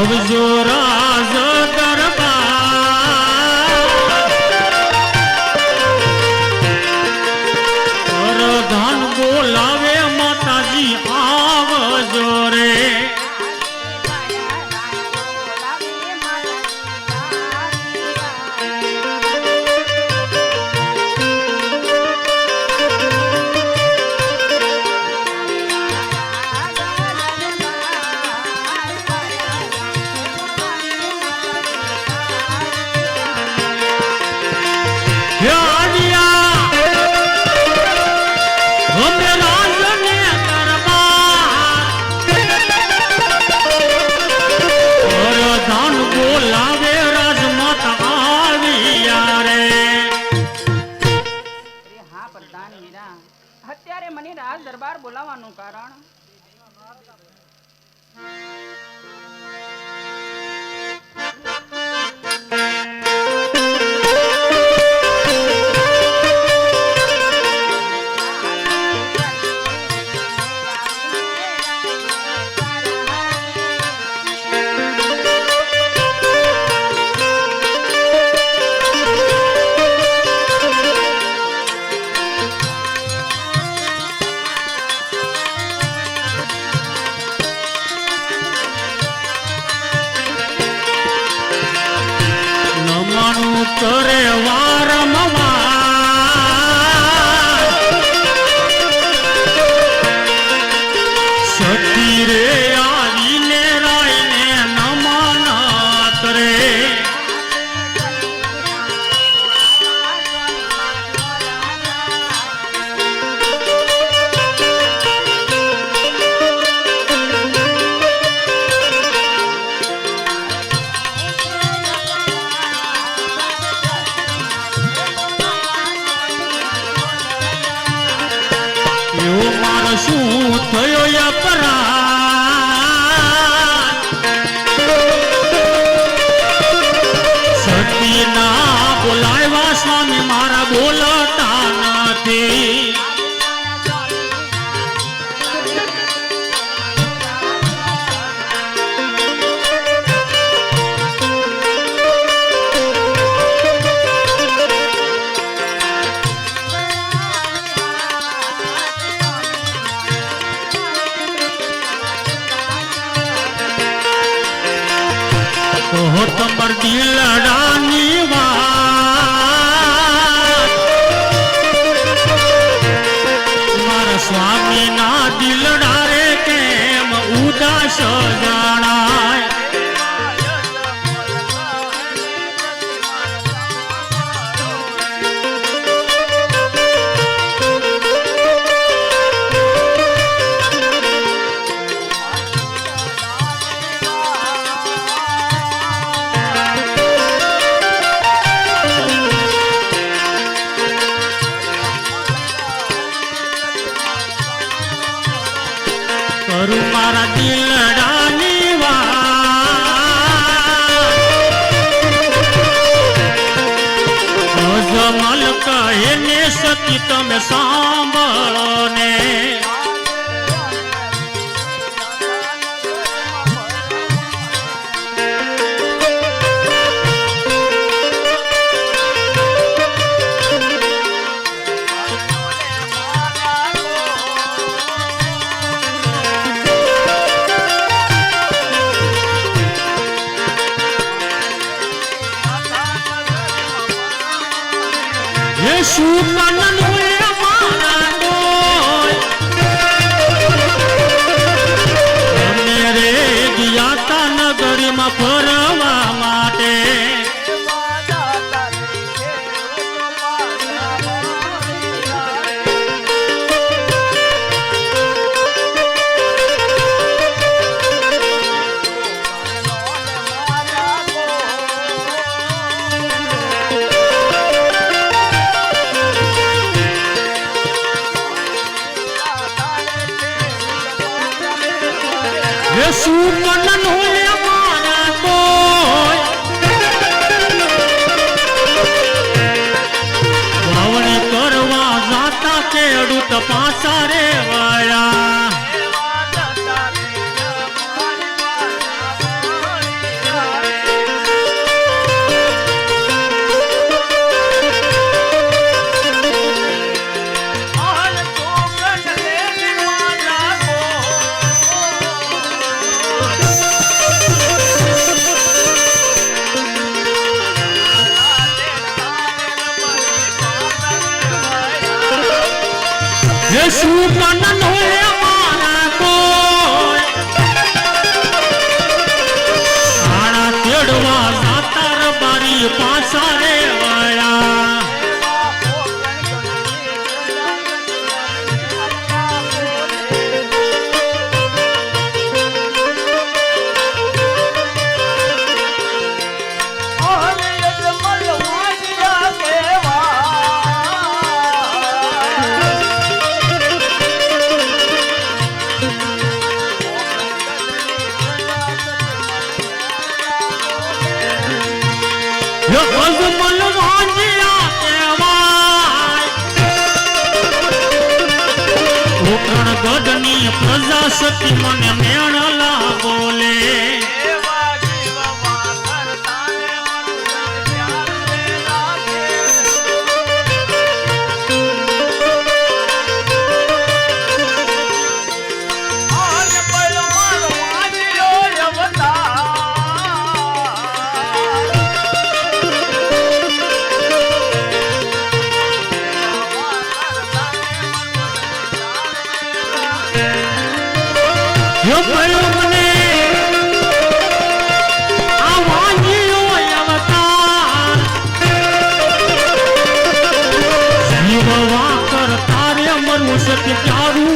આવજો રા અત્યારે મને રાજ દરબાર બોલાવવાનું કારણ. তোরে શું થયો અપરાધ? કહો તમાર દિલડાની કરું મારા દિલડાની વાત. અજમલ કહે ને સતી તમે સાંભળો ને. હે સુકનન સુકનન હોય મારા ડોય વાવણી કરવા જાતા ખેડૂત તપાસા રે વાળા. હે સુકન નો ગઢની પ્રજા સતી મને મેણલા Gracias, Claudio.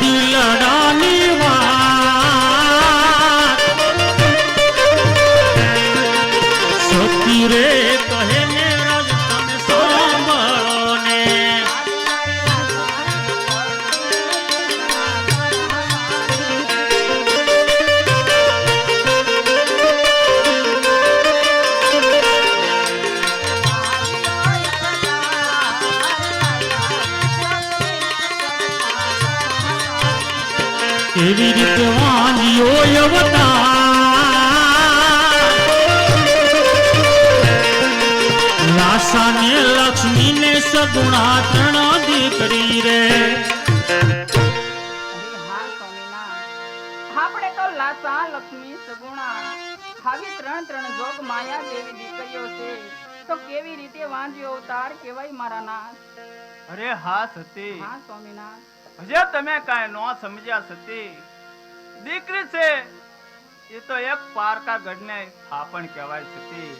દિલડાની વાત સતી રે કહે એવી રીતે વાલીઓ અવતા લાસા ને લક્ષ્મી ને સગુણા ત્રણ દીકરી રે. અરે હા સ્વામિનાથ આપણે તો લાસા લક્ષ્મી સગુણા આવી ત્રણ ત્રણ જોગ માયા જેવી દીકરીઓ છે. તો કેવી રીતે વાંજ્યો અવતાર કેવાય મારા નાથ? અરે હા સતી. હા સ્વામિનાથ હજે તમે કાંઈ ન સમજ્યા સતી. દીકરી છે, એ તો એક પારકા ગઢને થાપણ કહેવાય સતી.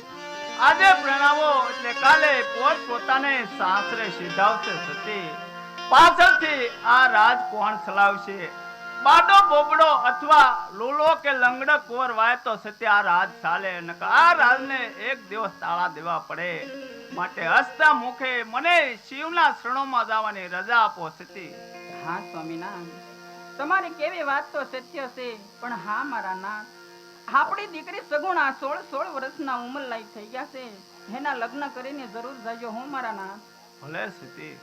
આજે પ્રણાવો એટલે કાલે પોત પોતાને સાસરે સીધાવશે સતી. પાછળથી આ રાજ કોણ ચલાવશે? બાડો બોબડો અથવા લોલો કે લંગડો કોર વાય તો સત્ય આ રાજ ચાલે. નકર આ રાજને એક દિવસ તાળા દેવા પડે. માટે હસતા મુખે મને શિવના શરણોમાં જવાની રજા આપો સતી. હા સ્વામિનાથ તમારી કેવી વાત તો સત્ય છે પણ હા મારા નાથ. આપણી દીકરી સગુણા સોળ સોળ વર્ષના ઉંમર લાયક થઈ ગયા છે. એના લગ્ન કરીને જરૂર જજો હું મારા નાથ. ભલે સતી.